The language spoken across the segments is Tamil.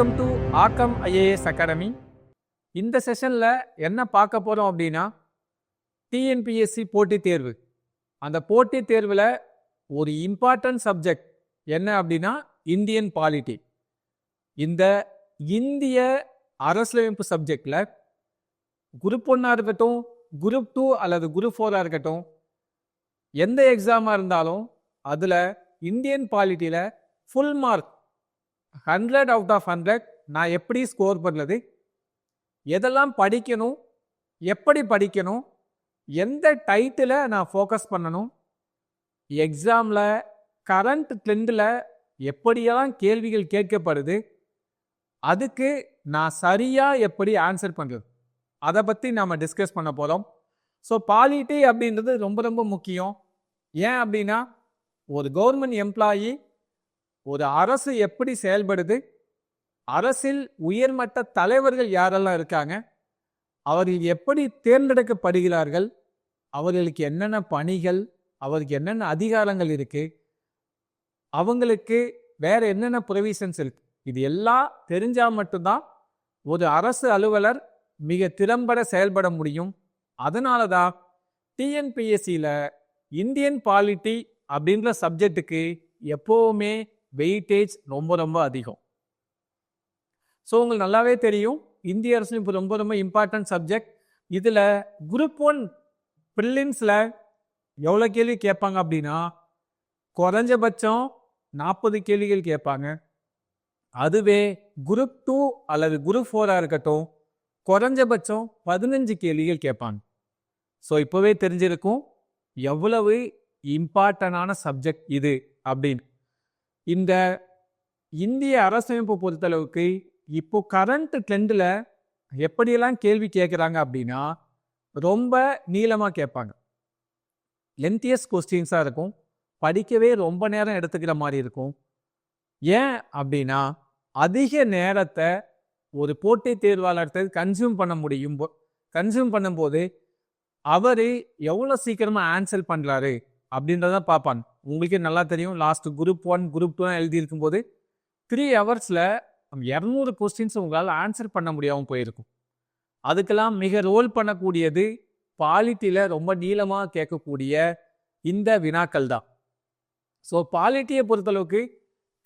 Welcome to Aakkam IAS academy இந்த செஷனில் என்ன பார்க்க போகிறோம் அப்படின்னா டிஎன்பிஎஸ்சி போட்டித் தேர்வு. அந்த போட்டித் தேர்வில் ஒரு இம்பார்ட்டன்ட் சப்ஜெக்ட் என்ன அப்படின்னா இந்தியன் பாலிட்டி இந்த இந்திய அரசியலமைப்பு சப்ஜெக்டில் குரூப் ஒன்னாக இருக்கட்டும் குரூப் டூ அல்லது குரூப் ஃபோராக இருக்கட்டும் எந்த எக்ஸாமாக இருந்தாலும் அதில் Indian பாலிட்டியில் full mark hundred out of hundred நான் எப்படி ஸ்கோர் பண்ணுறது எதெல்லாம் படிக்கணும்? எப்படி படிக்கணும்? எந்த டைட்டில் நான் ஃபோக்கஸ் பண்ணணும்? எக்ஸாமில் கரண்ட் ட்ரெண்டில் எப்படியெல்லாம் கேள்விகள் கேட்கப்படுது? அதுக்கு நான் சரியாக எப்படி ஆன்சர் பண்ணுறது அதை பற்றி நாம் டிஸ்கஸ் பண்ண போகிறோம் ஸோ பாலிட்டி அப்படின்றது ரொம்ப ரொம்ப முக்கியம். ஏன் அப்படின்னா ஒரு கவர்மெண்ட் எம்ப்ளாயி ஒரு அரசு எப்படி செயல்படுது? அரசில் உயர்மட்ட தலைவர்கள் யாரெல்லாம் இருக்காங்க? அவர்கள் எப்படி தேர்ந்தெடுக்கப்படுகிறார்கள்? அவர்களுக்கு என்னென்ன பணிகள்? அவருக்கு என்னென்ன அதிகாரங்கள் இருக்கு? அவங்களுக்கு வேற என்னென்ன ப்ரொவிஷன்ஸ் இருக்கு? இது எல்லாம் தெரிஞ்சா மட்டும்தான் ஒரு அரசு அலுவலர் மிக திறம்பட செயல்பட முடியும். அதனால தான் டிஎன்பிஎஸ்சியில் இந்தியன் பாலிட்டி அப்படின்ற சப்ஜெக்ட்டுக்கு எப்போவுமே வெயிட்டேஜ் ரொம்ப ரொம்ப அதிகம். ஸோ உங்களுக்கு நல்லாவே தெரியும். இந்திய அரசு இப்போ ரொம்ப ரொம்ப இம்பார்ட்டன்ட் சப்ஜெக்ட் இதில் குரூப் ஒன் ப்ரிலிம்ஸில் எவ்வளோ கேள்வி கேட்பாங்க அப்படின்னா குறைஞ்சபட்சம் நாற்பது கேள்விகள் கேட்பாங்க. அதுவே குரூப் டூ அல்லது குரூப் ஃபோராக இருக்கட்டும் குறைஞ்சபட்சம் பதினஞ்சு கேள்விகள் கேட்பாங்க. ஸோ இப்போவே தெரிஞ்சிருக்கும் எவ்வளவு இம்பார்ட்டனான சப்ஜெக்ட் இது அப்படின்னு. இந்த இந்திய அரசமைப்பு பொறுத்தளவுக்கு இப்போ கரண்ட் ட்ரெண்டில் எப்படியெல்லாம் கேள்வி கேட்குறாங்க அப்படின்னா ரொம்ப நீளமாக கேட்பாங்க. லென்த்தியஸ் கொஸ்டின்ஸாக இருக்கும். படிக்கவே ரொம்ப நேரம் எடுத்துக்கிற மாதிரி இருக்கும். ஏன் அப்படின்னா அதிக நேரத்தை ஒரு போட்டித் தேர்வாளர்கிட்ட கன்சியூம் பண்ண முடியும் கன்சியூம் பண்ணும்போது அவர் எவ்வளோ சீக்கிரமாக ஆன்சர் பண்ணுறாரு அப்படின்றத பார்ப்பான். உங்களுக்கே நல்லா தெரியும். Last group one group two எழுதியிருக்கும் போது த்ரீ ஹவர்ஸில் இரநூறு கொஸ்டின்ஸ் உங்களால் ஆன்சர் பண்ண முடியாமல் போயிருக்கும். அதுக்கெல்லாம் மிக ரோல் பண்ணக்கூடியது பாலிட்டியில் ரொம்ப நீளமாக கேட்கக்கூடிய இந்த வினாக்கள் தான். ஸோ பாலிட்டியை பொறுத்தளவுக்கு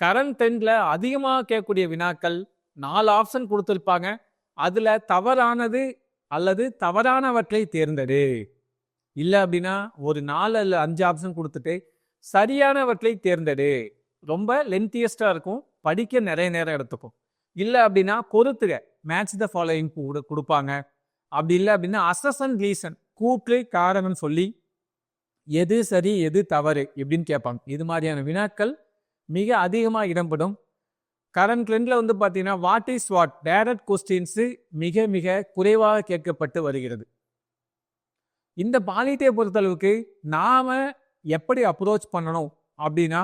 கரண்ட் டென்னில் அதிகமாக கேட்கக்கூடிய வினாக்கள் நாலு ஆப்ஷன் கொடுத்துருப்பாங்க. அதில் தவறானது அல்லது தவறானவற்றை தேர்ந்தெடு. இல்லை அப்படின்னா ஒரு நாலு அல்ல அஞ்சு ஆப்ஷன் கொடுத்துட்டு சரியானவற்றை தேர்ந்தெடு. ரொம்ப லென்த்தியஸ்டாக இருக்கும். படிக்க நிறைய நேரம் எடுத்துக்கும். இல்லை அப்படின்னா பொறுத்துக மேட்ச் த ஃபாலோயிங் கூட கொடுப்பாங்க. அப்படி இல்லை அப்படின்னா அசசன் ரீசன் கூற்று காரணம் சொல்லி எது சரி எது தவறு இப்படின்னு கேட்பாங்க. இது மாதிரியான வினாக்கள் மிக அதிகமாக இடம்பெறும். கரண்ட் ட்ரெண்டில் வந்து பார்த்தீங்கன்னா what is what direct questions மிக மிக குறைவாக கேட்கப்பட்டு வருகிறது. இந்த பாலிட்டியை பொறுத்தளவுக்கு நாம் எப்படி அப்ரோச் பண்ணணும் அப்படின்னா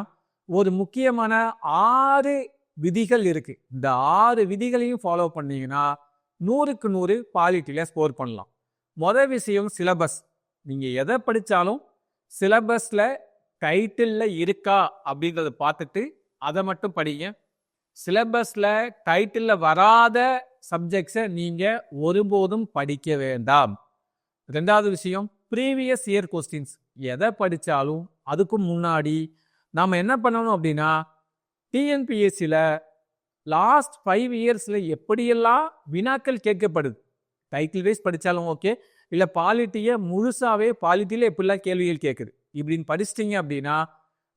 ஒரு முக்கியமான ஆறு விதிகள் இருக்குது இந்த ஆறு விதிகளையும் ஃபாலோ பண்ணீங்கன்னா நூறுக்கு நூறு பாலிட்டியில் ஸ்கோர் பண்ணலாம். மொதல் விஷயம் சிலபஸ் நீங்கள் எதை படித்தாலும் சிலபஸில் டைட்டிலில் இருக்கா அப்படிங்கிறத பார்த்துட்டு அதை மட்டும் படிங்க. சிலபஸில் டைட்டிலில் வராத சப்ஜெக்ட்ஸை நீங்கள் ஒருபோதும் படிக்க வேண்டாம். ரெண்டாவது விஷயம் ப்ரீவியஸ் இயர் கொஸ்டின்ஸ் எதை படித்தாலும் அதுக்கும் முன்னாடி நாம் என்ன பண்ணணும் அப்படின்னா டிஎன்பிஎஸ்சியில் லாஸ்ட் ஃபைவ் இயர்ஸில் எப்படியெல்லாம் வினாக்கள் கேட்கப்படுது? டைட்டில் வைஸ் படித்தாலும் ஓகே இல்லை பாலிட்டியை முழுசாகவே பாலிட்டியில் எப்படிலாம் கேள்விகள் கேட்குது? இப்படின்னு படிச்சிட்டிங்க அப்படின்னா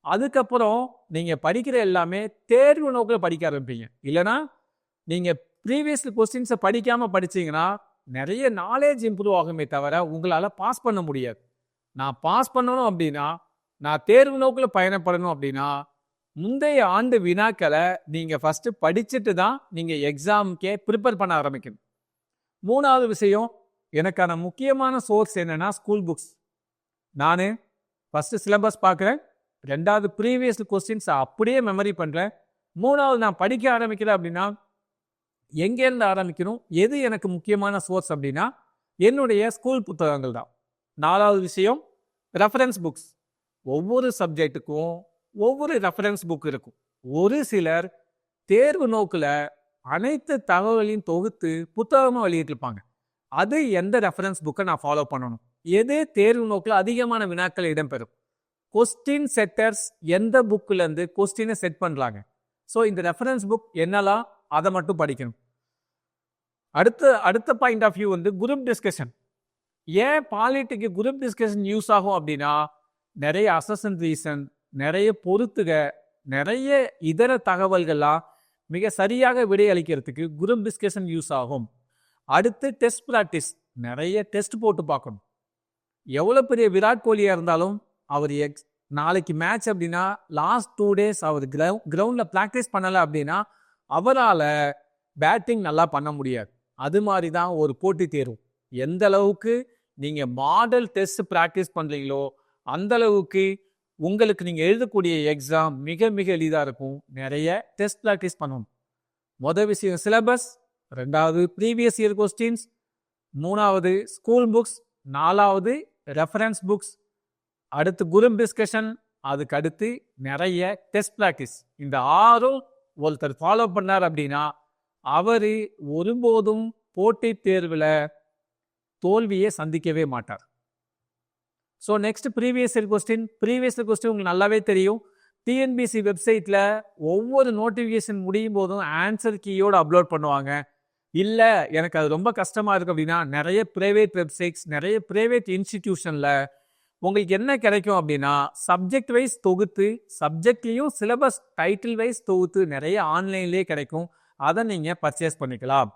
அதுக்கப்புறம் நீங்கள் படிக்கிற எல்லாமே தேர்வு நோக்கில் படிக்க ஆரம்பிப்பீங்க. இல்லைனா நீங்கள் ப்ரீவியஸ் கொஸ்டின்ஸை படிக்காமல் படிச்சீங்கன்னா நிறைய நாலேஜ் இம்ப்ரூவ் ஆகுமே தவிர உங்களால் பாஸ் பண்ண முடியாது. நான் பாஸ் பண்ணணும் அப்படின்னா நான் தேர்வு நோக்கில் பயணப்படணும் அப்படின்னா முந்தைய ஆண்டு வினாக்களை நீங்கள் ஃபஸ்ட்டு படிச்சுட்டு தான் நீங்கள் எக்ஸாமுக்கே ப்ரிப்பேர் பண்ண ஆரம்பிக்கணும். மூணாவது விஷயம் எனக்கான முக்கியமான சோர்ஸ் என்னன்னா ஸ்கூல் புக்ஸ் நான் ஃபஸ்ட்டு சிலபஸ் பார்க்குறேன் ரெண்டாவது ப்ரீவியஸ் கொஸ்டின்ஸ் அப்படியே மெமரி பண்ணுறேன் மூணாவது நான் படிக்க ஆரம்பிக்கிறேன் அப்படின்னா எங்கேருந்து ஆரம்பிக்கணும்? எது எனக்கு முக்கியமான சோர்ஸ் அப்படின்னா என்னுடைய ஸ்கூல் புத்தகங்கள் தான். நாலாவது விஷயம் ரெஃபரன்ஸ் புக்ஸ் ஒவ்வொரு சப்ஜெக்ட்டுக்கும் ஒவ்வொரு ரெஃபரன்ஸ் புக் இருக்கும். ஒரு சிலர் தேர்வு நோக்கில் அனைத்து தகவலையும் தொகுத்து புத்தகமாக வெளியிட்டிருப்பாங்க. அது எந்த ரெஃபரன்ஸ் புக்கை நான் ஃபாலோ பண்ணணும்? எது தேர்வு நோக்கில் அதிகமான வினாக்கள் இடம்பெறும்? கொஸ்டின் செட்டர்ஸ் எந்த புக்கிலேருந்து கொஸ்டினை செட் பண்ணுறாங்க ஸோ இந்த ரெஃபரன்ஸ் புக் என்னலாம் அதை மட்டும் படிக்கணும். அடுத்த அடுத்த பாயிண்ட் ஆஃப் வியூ வந்து குரூப் டிஸ்கஷன் ஏன் பாலிட்டிக்கு குரூப் டிஸ்கஷன் யூஸ் ஆகும் அப்படின்னா நிறைய அசசன் ரீசன் நிறைய பொறுத்துக நிறைய இதர தகவல்கள்லாம் மிக சரியாக விடையளிக்கிறதுக்கு குரூப் டிஸ்கஷன் யூஸ் ஆகும். அடுத்து டெஸ்ட் ப்ராக்டிஸ் நிறைய டெஸ்ட் போட்டு பார்க்கணும். எவ்வளோ பெரிய விராட் கோலியாக இருந்தாலும் அவர் எக்ஸ் நாளைக்கு மேட்ச் அப்படின்னா லாஸ்ட் டூ டேஸ் அவர் கிரவு கிரவுண்டில் ப்ராக்டிஸ் பண்ணலை அப்படின்னா அவரால் பேட்டிங் நல்லா பண்ண முடியாது. அது மாதிரி தான் ஒரு போட்டி தேர்வு. எந்த அளவுக்கு நீங்கள் மாடல் டெஸ்ட் ப்ராக்டிஸ் பண்ணுறீங்களோ அந்த அளவுக்கு உங்களுக்கு நீங்கள் எழுதக்கூடிய எக்ஸாம் மிக மிக எளிதாக இருக்கும். நிறைய டெஸ்ட் ப்ராக்டிஸ் பண்ணணும். மொதல் விஷயம் சிலபஸ் ரெண்டாவது ப்ரீவியஸ் இயர் கொஸ்டின்ஸ் மூணாவது ஸ்கூல் புக்ஸ் நாலாவது ரெஃபரன்ஸ் புக்ஸ் அடுத்து குரூப் டிஸ்கஷன் அதுக்கு அடுத்து நிறைய டெஸ்ட் ப்ராக்டிஸ் இந்த ஆறும் ஒருத்தர் ஃபாலோ பண்ணார் அப்படின்னா அவர் ஒருபோதும் போட்டித் தேர்வில் தோல்வியை சந்திக்கவே மாட்டார். So next previous year question previous year question உங்களுக்கு நல்லாவே தெரியும். டிஎன்பிசி வெப்சைட்டில் ஒவ்வொரு நோட்டிஃபிகேஷன் முடியும் போதும் ஆன்சர் கீயோடு அப்லோட் பண்ணுவாங்க. இல்லை எனக்கு அது ரொம்ப கஷ்டமாக இருக்குது அப்படின்னா நிறைய ப்ரைவேட் வெப்சைட்ஸ் நிறைய ப்ரைவேட் இன்ஸ்டிடியூஷனில் உங்களுக்கு என்ன கிடைக்கும் அப்படின்னா சப்ஜெக்ட் வைஸ் தொகுத்து சப்ஜெக்ட்லேயும் சிலபஸ் டைட்டில் வைஸ் தொகுத்து நிறைய ஆன்லைன்லேயே கிடைக்கும். அதை நீங்கள் பர்ச்சேஸ் பண்ணிக்கலாம்.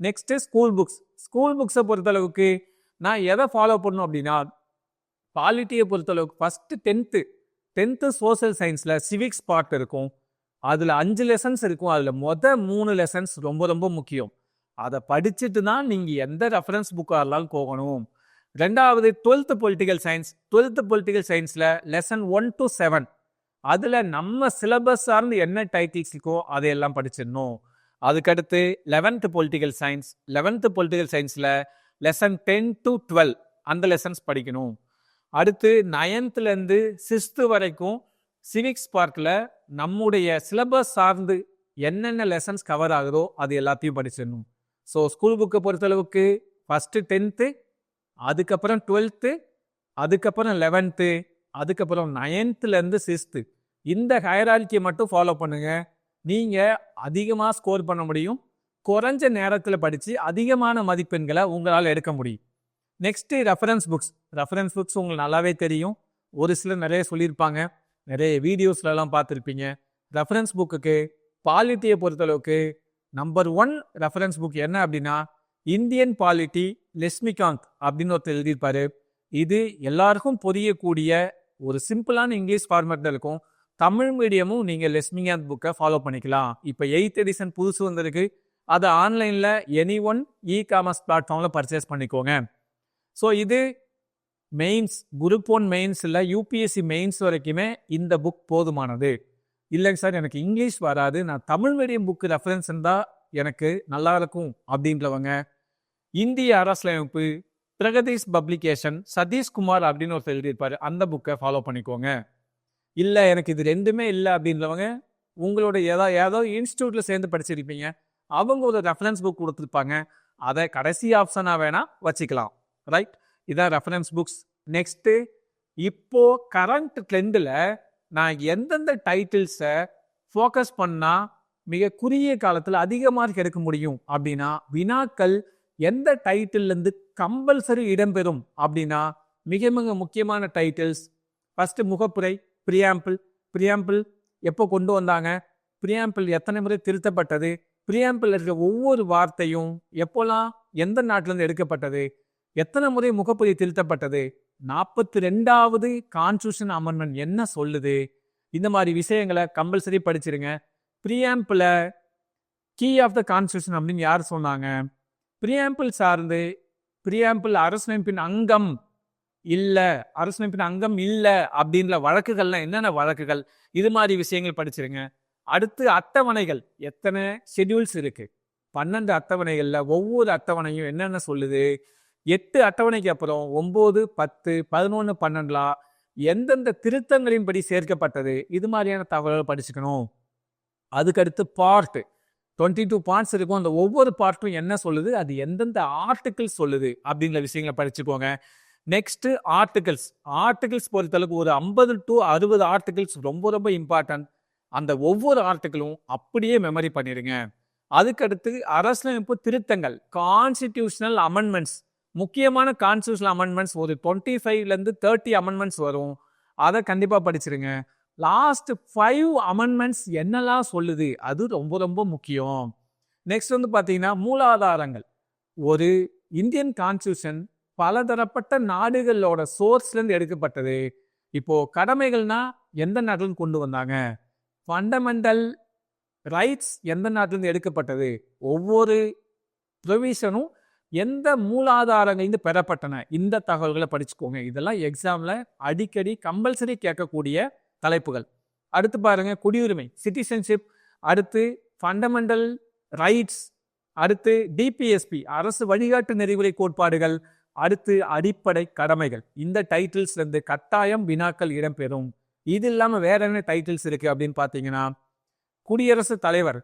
நெக்ஸ்ட்டு ஸ்கூல் புக்ஸ் ஸ்கூல் புக்ஸை பொறுத்தளவுக்கு நான் எதை ஃபாலோ பண்ணணும் அப்படின்னா குவாலிட்டியை பொறுத்தளவுக்கு ஃபஸ்ட்டு டென்த்து டென்த்து சோசியல் சயின்ஸில் சிவிக்ஸ் பார்ட் இருக்கும். அதில் அஞ்சு லெசன்ஸ் இருக்கும். அதில் மொதல் மூணு லெசன்ஸ் ரொம்ப ரொம்ப முக்கியம். அதை படிச்சுட்டு தான் நீங்கள் எந்த ரெஃபரன்ஸ் புக்காக இருந்தாலும் போகணும். ரெண்டாவது twelfth political science twelfth political சயின்ஸில் லெசன் ஒன் டு செவன் அதில் நம்ம சிலபஸ் சார்ந்து என்ன டைட்டில்ஸ் இருக்கோ அதையெல்லாம் படிச்சிடணும். அதுக்கடுத்து eleventh political science eleventh political சயின்ஸில் லெசன் டென் டு டுவெல் அந்த லெசன்ஸ் படிக்கணும். அடுத்து நயன்த்துலேருந்து சிக்ஸ்த்து வரைக்கும் சிவிக்ஸ் பார்க்கில் நம்முடைய சிலபஸ் சார்ந்து என்னென்ன லெசன்ஸ் கவர் ஆகுதோ அது எல்லாத்தையும் படிச்சிடணும். ஸோ ஸ்கூல் புக்கை பொறுத்தளவுக்கு ஃபஸ்ட்டு டென்த்து அதுக்கப்புறம் டுவெல்த்து அதுக்கப்புறம் லெவன்த்து அதுக்கப்புறம் நைன்த்துலேருந்து சிக்ஸ்த்து இந்த ஹயரார்கியை மட்டும் ஃபாலோ பண்ணுங்கள் நீங்கள் அதிகமாக ஸ்கோர் பண்ண முடியும். குறைஞ்ச நேரத்தில் படித்து அதிகமான மதிப்பெண்களை உங்களால் எடுக்க முடியும். Next reference books reference books உங்களுக்கு நல்லாவே தெரியும். ஒரு சிலர் நிறைய சொல்லியிருப்பாங்க. நிறைய வீடியோஸ்லலாம் பார்த்துருப்பீங்க. ரெஃபரன்ஸ் புக்குக்கு பாலிட்டியை பொறுத்தளவுக்கு நம்பர் ஒன் ரெஃபரன்ஸ் புக் என்ன அப்படின்னா இந்தியன் பாலிட்டி லெஸ்மிகாங் அப்படின்னு ஒருத்தர் எழுதியிருப்பாரு. இது எல்லாருக்கும் புரியக்கூடிய ஒரு சிம்பிளான இங்கிலீஷ் ஃபார்மேட்டில் இருக்கும். தமிழ் மீடியமும் நீங்கள் லெஸ்மிகாந்த் புக்கை ஃபாலோ பண்ணிக்கலாம். இப்போ எயித் எடிஷன் புதுசு வந்திருக்கு. அதை ஆன்லைனில் எனி ஒன் இ காமர்ஸ் பிளாட்ஃபார்மில் பர்ச்சேஸ் பண்ணிக்கோங்க ஸோ இது மெயின்ஸ் குரூப் ஒன் மெயின்ஸில் யூபிஎஸ்சி மெயின்ஸ் வரைக்குமே இந்த புக் போதுமானது. இல்லைங்க சார் எனக்கு இங்கிலீஷ் வராது. நான் தமிழ் மீடியம் புக்கு ரெஃபரன்ஸ் இருந்தால் எனக்கு நல்லா இருக்கும் அப்படின்றவங்க. இந்திய அரசியலமைப்பு பிரகதீஷ் பப்ளிகேஷன் சதீஷ்குமார் அப்படின்னு ஒருத்தர் எழுதியிருப்பார். அந்த புக்கை ஃபாலோ பண்ணிக்கோங்க. இல்லை எனக்கு இது ரெண்டுமே இல்லை அப்படின்றவங்க உங்களோட ஏதோ ஏதோ இன்ஸ்டியூட்டில் சேர்ந்து படிச்சிருப்பீங்க. அவங்க ஒரு ரெஃபரன்ஸ் புக் கொடுத்துருப்பாங்க. அதை கடைசி ஆப்ஷனாக வேணால் வச்சுக்கலாம். ரைட் இதான் ரெஃபரன்ஸ் புக்ஸ் நெக்ஸ்ட்டு இப்போ கரண்ட் ட்ரெண்டில் நான் எந்தெந்த டைட்டில்ஸை ஃபோக்கஸ் பண்ணால் மிக குறுகிய காலத்தில் அதிக மார்க் எடுக்க முடியும் அப்படின்னா வினாக்கள் எந்த டைட்டில்லேருந்து கம்பல்சரி இடம்பெறும் அப்படின்னா மிக மிக முக்கியமான டைட்டில்ஸ் ஃபஸ்ட்டு முகப்புரை பிரியாம்பிள் பிரியாம்பிள் எப்போ கொண்டு வந்தாங்க? பிரியாம்பிள் எத்தனை முறை திருத்தப்பட்டது? பிரியாம்பிள் இருக்கிற ஒவ்வொரு வார்த்தையும் எப்போல்லாம் எந்த நாட்டிலேருந்து எடுக்கப்பட்டது? எத்தனை முறை முகப்பதி திருத்தப்பட்டது? நாற்பத்தி ரெண்டாவது கான்ஸ்டியூஷன் அமெண்ட்மெண்ட் என்ன சொல்லுது? இந்த மாதிரி விஷயங்களை compulsory படிச்சிருங்க. Preamble key of the constitution அப்படின்னு யார் சொன்னாங்க? ப்ரியாம்பிள் சார்ந்து ப்ரியாம்பிள் அரசமைப்பின் அங்கம் இல்லை அரசமைப்பின் அங்கம் இல்லை அப்படின்ற வழக்குகள்லாம் என்னென்ன வழக்குகள்? இது மாதிரி விஷயங்கள் படிச்சிருங்க. அடுத்து அட்டவணைகள். எத்தனை ஷெட்யூல்ஸ் இருக்கு? பன்னெண்டு அட்டவணைகளில் ஒவ்வொரு அட்டவணையும் என்னென்ன சொல்லுது? எட்டு அட்டவணைக்கு அப்புறம் ஒம்பது பத்து பதினொன்று பன்னெண்டுலாம் எந்தெந்த திருத்தங்களின்படி சேர்க்கப்பட்டது? இது மாதிரியான தகவல்கள் படிச்சுக்கணும். அதுக்கடுத்து பார்ட் டுவெண்ட்டி டூ பார்ட்ஸ் இருக்கும். அந்த ஒவ்வொரு பார்ட்டும் என்ன சொல்லுது? அது எந்தெந்த ஆர்டிக்கிள் சொல்லுது? அப்படிங்கிற விஷயங்களை படிச்சுக்கோங்க. நெக்ஸ்ட் ஆர்டிகிள்ஸ் ஆர்டிகிள்ஸ் பொறுத்தளவுக்கு ஒரு ஐம்பது டு அறுபது ஆர்டிகிள்ஸ் ரொம்ப ரொம்ப இம்பார்ட்டன்ட் அந்த ஒவ்வொரு ஆர்டிகிளும் அப்படியே மெமரி பண்ணிடுங்க. அதுக்கடுத்து அரசியலமைப்பு திருத்தங்கள் கான்ஸ்டிடியூஷனல் அமெண்ட்மெண்ட்ஸ் முக்கியமான கான்ஸ்டியூஷனல் அமெண்ட்மெண்ட்ஸ் ஒரு டுவெண்ட்டி ஃபைவ்லேருந்து தேர்ட்டி அமெண்ட்மெண்ட்ஸ் வரும். அதை கண்டிப்பாக படிச்சிருங்க. லாஸ்ட் ஃபைவ் அமெண்ட்மெண்ட்ஸ் என்னெல்லாம் சொல்லுது? அது ரொம்ப ரொம்ப முக்கியம். நெக்ஸ்ட் வந்து பார்த்தீங்கன்னா மூலாதாரங்கள். ஒரு இந்தியன் கான்ஸ்டியூஷன் பலதரப்பட்ட நாடுகளோட சோர்ஸ்லேருந்து எடுக்கப்பட்டது. இப்போ கடமைகள்னா எந்த நாட்டிலும் கொண்டு வந்தாங்க? ஃபண்டமெண்டல் ரைட்ஸ் எந்த நாட்டிலேருந்து எடுக்கப்பட்டது? ஒவ்வொரு ப்ரொவிஷனும் எந்த மூலாதாரங்கள்ந்து பெறப்பட்டன? இந்த தகவல்களை படிச்சுக்கோங்க. இதெல்லாம் எக்ஸாமில் அடிக்கடி கம்பல்சரி கேட்கக்கூடிய தலைப்புகள். அடுத்து பாருங்க குடியுரிமை சிட்டிசன்ஷிப் அடுத்து ஃபண்டமெண்டல் ரைட்ஸ் அடுத்து டிபிஎஸ்பி அரசு வழிகாட்டு நெறிமுறை கோட்பாடுகள் அடுத்து அடிப்படை கடமைகள். இந்த டைட்டில்ஸ்லேருந்து கட்டாயம் வினாக்கள் இடம்பெறும். இது இல்லாமல் வேற என்ன டைட்டில்ஸ் இருக்கு அப்படின்னு பார்த்தீங்கன்னா குடியரசுத் தலைவர்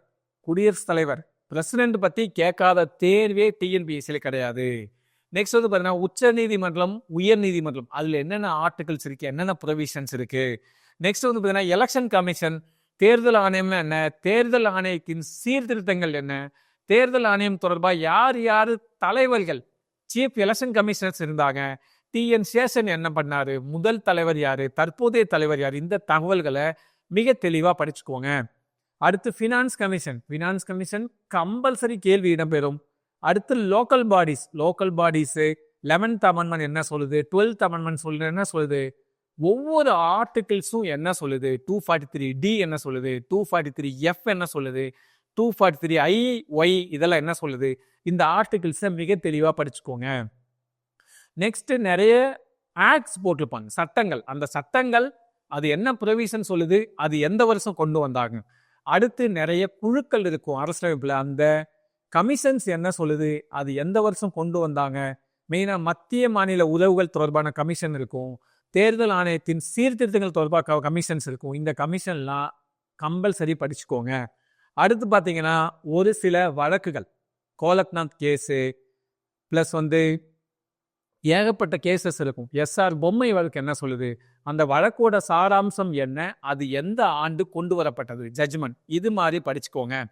குடியரசுத் தலைவர் பிரசிடென்ட் பற்றி கேட்காத தேர்வே டிஎன்பிஎஸ்சியில் கிடையாது. நெக்ஸ்ட் வந்து பார்த்தீங்கன்னா உச்ச நீதிமன்றம் உயர் நீதிமன்றம் அதில் என்னென்ன ஆர்டிகல்ஸ் இருக்கு என்னென்ன ப்ரொவிஷன்ஸ் இருக்கு? நெக்ஸ்ட் வந்து பார்த்தீங்கன்னா எலெக்ஷன் கமிஷன் தேர்தல் ஆணையம் என்ன? தேர்தல் ஆணையத்தின் சீர்திருத்தங்கள் என்ன? தேர்தல் ஆணையம் தொடர்பாக யார் யார் தலைவர்கள்? சீஃப் எலெக்ஷன் கமிஷனர்ஸ் இருந்தாங்க. டிஎன் சேஷன் என்ன பண்ணாரு? முதல் தலைவர் யாரு? தற்போதைய தலைவர் யார்? இந்த தகவல்களை மிக தெளிவாக படிச்சுக்கோங்க. அடுத்து finance commission finance commission compulsory கேள்வி இடம்பெறும். அடுத்து local bodies local bodies eleventh amendment என்ன சொல்லுது? டுவெல்த் அமெண்ட்மெண்ட் சொல்லுது. என்ன சொல்லுது? ஒவ்வொரு ஆர்டிகிள்ஸும் என்ன சொல்லுது? டூ ஃபார்ட்டி த்ரீ டி என்ன சொல்லுது? டூ ஃபார்ட்டி த்ரீ எஃப் என்ன சொல்லுது? Two forty three I Y இதெல்லாம் என்ன சொல்லுது? இந்த ஆர்டிகிள்ஸை மிக தெளிவாக படிச்சுக்கோங்க. நெக்ஸ்ட்டு நிறைய ஆக்ட்ஸ் போட்டிருப்பாங்க. சட்டங்கள். அந்த சட்டங்கள் அது என்ன ப்ரொவிஷன் சொல்லுது? அது எந்த வருஷம் கொண்டு வந்தாங்க? அடுத்து நிறைய குழுக்கள் இருக்கும். அரசியலமைப்பில் அந்த கமிஷன்ஸ் என்ன சொல்லுது? அது எந்த வருஷம் கொண்டு வந்தாங்க? மெயினாக மத்திய மாநில உறவுகள் தொடர்பான கமிஷன் இருக்கும். தேர்தல் ஆணையத்தின் சீர்திருத்தங்கள் தொடர்பாக கமிஷன்ஸ் இருக்கும். இந்த கமிஷன்லாம் கம்பல்சரி படிச்சுக்கோங்க. அடுத்து பார்த்தீங்கன்னா ஒரு சில வழக்குகள். கோலக்நாத் கேஸு ப்ளஸ் வந்து ஏகப்பட்ட கேசஸ் இருக்கும். எஸ்ஆர் பொம்மை வழக்கு என்ன சொல்லுது? அந்த வழக்கோட சாராம்சம் என்ன? அது எந்த ஆண்டு கொண்டு வரப்பட்டது? ஜட்ஜ்மெண்ட் இது மாதிரி படிச்சுக்கோங்க.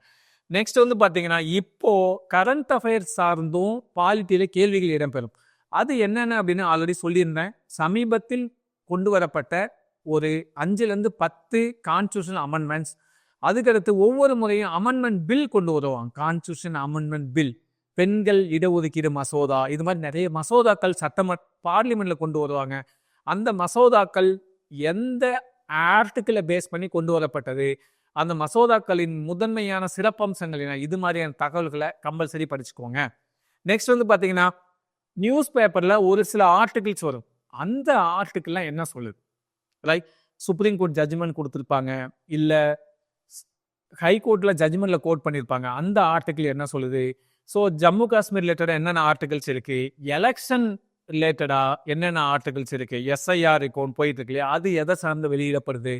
நெக்ஸ்ட் வந்து பார்த்தீங்கன்னா இப்போ கரண்ட் அஃபேர்ஸ் சார்ந்தும் பாலிட்டியில் கேள்விகள் இடம்பெறும். அது என்னென்ன அப்படின்னு ஆல்ரெடி சொல்லியிருந்தேன். சமீபத்தில் கொண்டு வரப்பட்ட ஒரு அஞ்சுலேருந்து பத்து கான்ஸ்டியூஷன் அமெண்ட்மெண்ட்ஸ் அதுக்கடுத்து ஒவ்வொரு முறையும் அமெண்ட்மெண்ட் பில் கொண்டு வருவாங்க. கான்ஸ்டியூஷன் அமெண்ட்மெண்ட் பில் பெண்கள் இடஒதுக்கீடு மசோதா. இது மாதிரி நிறைய மசோதாக்கள் சட்டமன்ற பார்லிமெண்ட்டில் கொண்டு வருவாங்க. அந்த மசோதாக்கள் எந்த ஆர்டிக்கிளை பேஸ் பண்ணி கொண்டு வரப்பட்டது? அந்த மசோதாக்களின் முதன்மையான சிறப்பம்சங்கள் என்ன? இது மாதிரியான தகவல்களை கம்பல்சரி படிச்சுக்கோங்க. நெக்ஸ்ட் வந்து பார்த்தீங்கன்னா நியூஸ் பேப்பரில் ஒரு சில ஆர்டிகிள்ஸ் வரும். அந்த ஆர்டிக்கிள்லாம் என்ன சொல்லுது? லைக் சுப்ரீம் கோர்ட் ஜட்ஜ்மெண்ட் கொடுத்துருப்பாங்க. இல்லை ஹைகோர்ட்டில் ஜட்ஜ்மெண்ட்டில் கோட் பண்ணியிருப்பாங்க அந்த ஆர்டிக்கிள் என்ன சொல்லுது? ஸோ ஜம்மு காஷ்மீர் ரிலேட்டடாக என்னென்ன ஆர்டிகல்ஸ் இருக்குது எலெக்ஷன் ரிலேட்டடாக என்னென்ன ஆர்டிகல்ஸ் இருக்குது எஸ்ஐஆர் இப்போ போயிட்டு இருக்கு இல்லையா? அது எதை சார்ந்து வெளியிடப்படுது?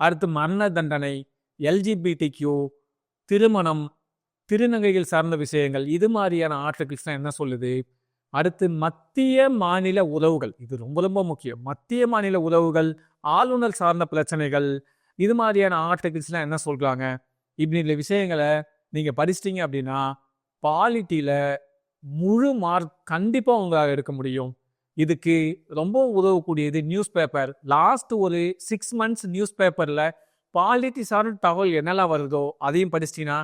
அடுத்து மரண தண்டனை எல்ஜிபிடி கியூ திருமணம் திருநங்கைகள் சார்ந்த விஷயங்கள். இது மாதிரியான ஆர்டிகிள்ஸ் என்ன சொல்லுது? அடுத்து மத்திய மாநில உறவுகள். இது ரொம்ப ரொம்ப முக்கியம். மத்திய மாநில உறவுகள் ஆளுநர் சார்ந்த பிரச்சனைகள் இது மாதிரியான ஆர்டிகிள்ஸ்லாம் என்ன சொல்கிறாங்க இப்படி விஷயங்களை நீங்கள் படிச்சிட்டிங்க அப்படின்னா பாலிட்டியில் முழு மார்க் கண்டிப்பாக உங்களால் எடுக்க முடியும். இதுக்கு ரொம்ப உதவக்கூடியது நியூஸ் பேப்பர் லாஸ்ட் ஒரு சிக்ஸ் மந்த்ஸ் நியூஸ் பேப்பரில் பாலிட்டி சார்ந்த தகவல் என்னெல்லாம் வருதோ அதையும் படிச்சிட்டிங்கன்னா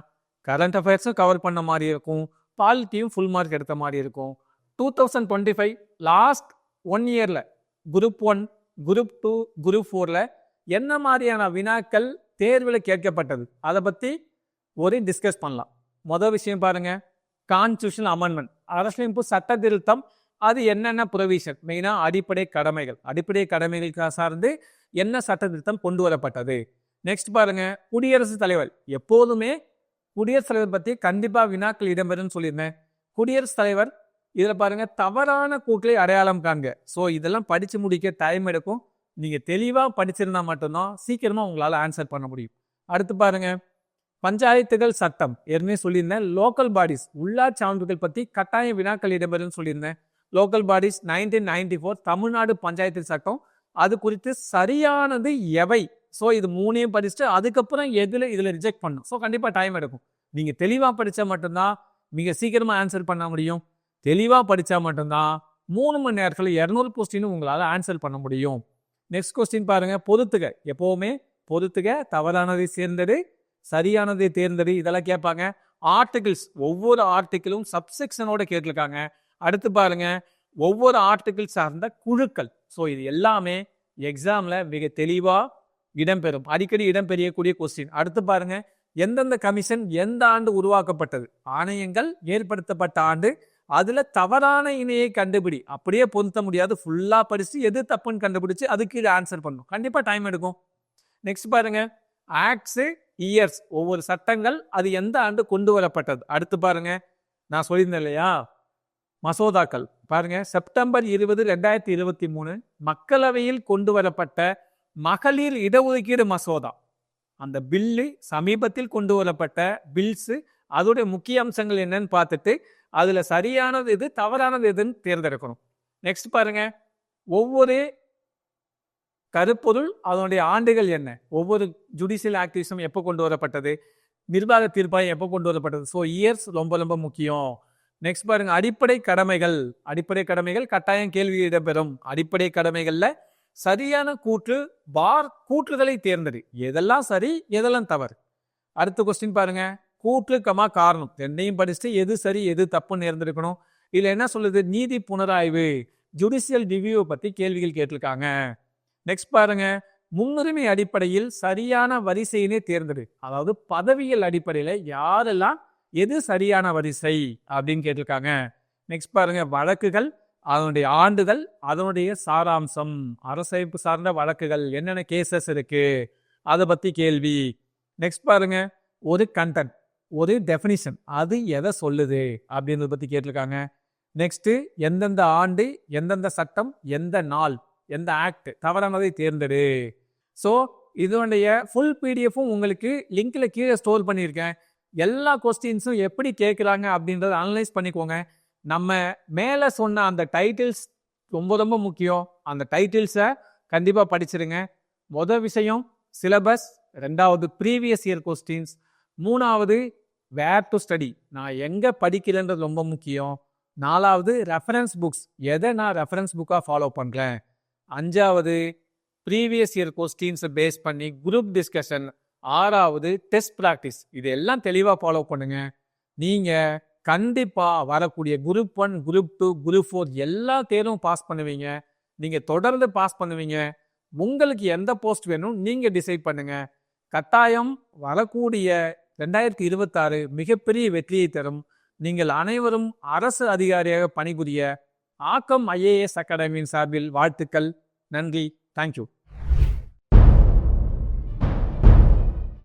கரண்ட் அஃபேர்ஸும் கவர் பண்ண மாதிரி இருக்கும். பாலிட்டியும் ஃபுல் மார்க் எடுத்த மாதிரி இருக்கும். Two thousand twenty five last one இயரில் group one group two group ஃபோரில் என்ன மாதிரியான வினாக்கள் தேர்வில் கேட்கப்பட்டது. அதை பற்றி ஒரு டிஸ்கஸ் பண்ணலாம். மொதல் விஷயம் பாருங்கள் கான்ஸ்டியூஷன் அமெண்ட்மெண்ட் அரசியலமைப்பு சட்ட திருத்தம். அது என்னென்ன ப்ரொவிஷன் மெயினாக அடிப்படை கடமைகள். அடிப்படை கடமைகளுக்காக சார்ந்து என்ன சட்ட திருத்தம் கொண்டு வரப்பட்டது? நெக்ஸ்ட் பாருங்க. குடியரசுத் தலைவர். எப்போதுமே குடியரசுத் தலைவர் பற்றி கண்டிப்பாக வினாக்கள் இடம்பெறும் சொல்லியிருந்தேன். குடியரசுத் தலைவர் இதில் பாருங்க தவறான கூக்களை அடையாளம் காண்க. ஸோ இதெல்லாம் படித்து முடிக்க டைம் எடுக்கும். நீங்கள் தெளிவாக படிச்சிருந்தா மட்டும்தான் சீக்கிரமாக உங்களால் ஆன்சர் பண்ண முடியும். அடுத்து பாருங்கள் பஞ்சாயத்துகள் சட்டம். ஏற்கனவே சொல்லியிருந்தேன். லோக்கல் பாடிஸ் உள்ளாட்சி அமைப்புகள் பற்றி கட்டாய வினாக்கள் இடம்பெறும்னு சொல்லியிருந்தேன். Local bodies nineteen ninety four Tamil Nadu panchayat சட்டம். அது குறித்து சரியானது எவை? ஸோ இது மூணையும் படிச்சுட்டு அதுக்கப்புறம் எதில் இதில் ரிஜெக்ட் பண்ணும் ஸோ கண்டிப்பாக டைம் எடுக்கும். நீங்கள் தெளிவாக படித்தா மட்டும்தான் மிக சீக்கிரமாக ஆன்சர் பண்ண முடியும். தெளிவாக படித்தா மட்டும்தான் மூணு மணி நேரத்தில் இரநூறு போஸ்டின்னு உங்களால் ஆன்சர் பண்ண முடியும். நெக்ஸ்ட் கொஸ்டின் பாருங்க. பொதுத்துக. எப்போவுமே பொதுத்துக தவறானதை சேர்ந்தது சரியானதை தேர்ந்தது இதெல்லாம் கேட்பாங்க. ஆர்டிகிள்ஸ் ஒவ்வொரு ஆர்டிக்கிளும் சப்செக்ஷனோட கேட்டிருக்காங்க. அடுத்து பாருங்க. ஒவ்வொரு ஆர்டிக்கிள் சார்ந்த குழுக்கள். ஸோ இது எல்லாமே எக்ஸாமில் மிக தெளிவாக இடம்பெறும். அடிக்கடி இடம்பெறக்கூடிய கொஸ்டின் அடுத்து பாருங்க. எந்தெந்த கமிஷன் எந்த ஆண்டு உருவாக்கப்பட்டது? ஆணையங்கள் ஏற்படுத்தப்பட்ட ஆண்டு அதுல தவறான இணையை கண்டுபிடி. அப்படியே பொருத்த முடியாது. ஃபுல்லா படிச்சு எது தப்புன்னு கண்டுபிடிச்சு அதுக்கு கீழே ஆன்சர் பண்ணும் கண்டிப்பா டைம் எடுக்கும். நெக்ஸ்ட் பாருங்க. ஆக்ட்ஸு இயர்ஸ் ஒவ்வொரு சட்டங்கள் அது எந்த ஆண்டு கொண்டு வரப்பட்டது? அடுத்து பாருங்க. நான் சொல்லியிருந்தேன் இல்லையா? மசோதாக்கள். பாருங்க. செப்டம்பர் இருபது ரெண்டாயிரத்தி இருபத்தி மூணு மக்களவையில் கொண்டு வரப்பட்ட மகளிர் இடஒதுக்கீடு மசோதா. அந்த பில்லு சமீபத்தில் கொண்டு வரப்பட்ட பில்ஸு அதோடைய முக்கிய அம்சங்கள் என்னன்னு பார்த்துட்டு அதில் சரியானது எது தவறானது எதுன்னு தேர்ந்தெடுக்கணும். நெக்ஸ்ட் பாருங்க. ஒவ்வொரு கருப்பொருள் அதனுடைய ஆண்டுகள் என்ன? ஒவ்வொரு ஜுடிஷியல் ஆக்டிவிசம் எப்போ கொண்டு வரப்பட்டது? நிர்வாக தீர்ப்பாயம் எப்போ கொண்டு வரப்பட்டது? ஸோ இயர்ஸ் ரொம்ப ரொம்ப முக்கியம். நெக்ஸ்ட் பாருங்க. அடிப்படை கடமைகள். அடிப்படை கடமைகள் கட்டாயம் கேள்வி இடம்பெறும். அடிப்படை கடமைகளில் சரியான கூற்று பார் கூற்றுதலை தேர்ந்தது எதெல்லாம் சரி எதெல்லாம் தவறு? அடுத்த கொஸ்டின் பாருங்க. கூற்று காரணம். ரெண்டையும் படிச்சுட்டு எது சரி எது தப்புன்னு இருந்திருக்கணும் இதில் என்ன சொல்லுது? நீதி புனராய்வு. ஜுடிஷியல் ரிவ்யூவை பற்றி கேள்விகள் கேட்டிருக்காங்க. நெக்ஸ்ட் பாருங்க. முன்னுரிமை அடிப்படையில் சரியான வரிசையினே தேர்ந்தது அதாவது பதவியல் அடிப்படையில் யாரெல்லாம் எது சரியான வரிசை அப்படின்னு கேட்டிருக்காங்க. நெக்ஸ்ட் பாருங்க. வழக்குகள் அதனுடைய ஆண்டுகள் அதனுடைய சாராம்சம். அரசமைப்பு சார்ந்த வழக்குகள். என்னென்ன கேசஸ் இருக்கு? அதை பற்றி கேள்வி. நெக்ஸ்ட் பாருங்க. ஒரு கண்டென்ட் ஒரு டெஃபினிஷன் அது எதை சொல்லுது? அப்படின்றத பற்றி கேட்டிருக்காங்க. நெக்ஸ்ட்டு எந்தெந்த ஆண்டு எந்தெந்த சட்டம் எந்த நாள் எந்த ஆக்ட் தவறானதை தேர்ந்தெடு. ஸோ இதனுடைய ஃபுல் பிடிஎஃப்பும் உங்களுக்கு லிங்கில் கீழே ஸ்டோர் பண்ணியிருக்கேன். எல்லா கொஸ்டின்ஸும் எப்படி கேட்குறாங்க அப்படின்றத அனலைஸ் பண்ணிக்கோங்க. நம்ம மேலே சொன்ன அந்த டைட்டில்ஸ் ரொம்ப ரொம்ப முக்கியம். அந்த டைட்டில்ஸை கண்டிப்பாக படிச்சிருங்க. மொதல் விஷயம் சிலபஸ் ரெண்டாவது ப்ரீவியஸ் இயர் கொஸ்டின்ஸ் மூணாவது வேர் டு ஸ்டடி நான் எங்கே படிக்கிறேன்றது ரொம்ப முக்கியம். நாலாவது ரெஃபரன்ஸ் புக்ஸ் எதை நான் ரெஃபரன்ஸ் புக்காக ஃபாலோ பண்ணுறேன் அஞ்சாவது ப்ரீவியஸ் இயர் கொஸ்டின்ஸை பேஸ் பண்ணி குரூப் டிஸ்கஷன் ஆறாவது டெஸ்ட் ப்ராக்டிஸ் இது எல்லாம் தெளிவாக ஃபாலோ பண்ணுங்க. நீங்கள் கண்டிப்பாக வரக்கூடிய group one group two group four எல்லா தேர்வும் பாஸ் பண்ணுவீங்க. நீங்கள் தொடர்ந்து பாஸ் பண்ணுவீங்க. உங்களுக்கு எந்த போஸ்ட் வேணும் நீங்கள் டிசைட் பண்ணுங்கள் கட்டாயம் வரக்கூடிய ரெண்டாயிரத்தி இருபத்தாறு மிகப்பெரிய வெற்றியை தரும். நீங்கள் அனைவரும் அரசு அதிகாரியாக பணிபுரிய ஆக்கம் ஐஏஎஸ் அகாடமியின் சார்பில் வாழ்த்துக்கள். நன்றி. தேங்க்யூ.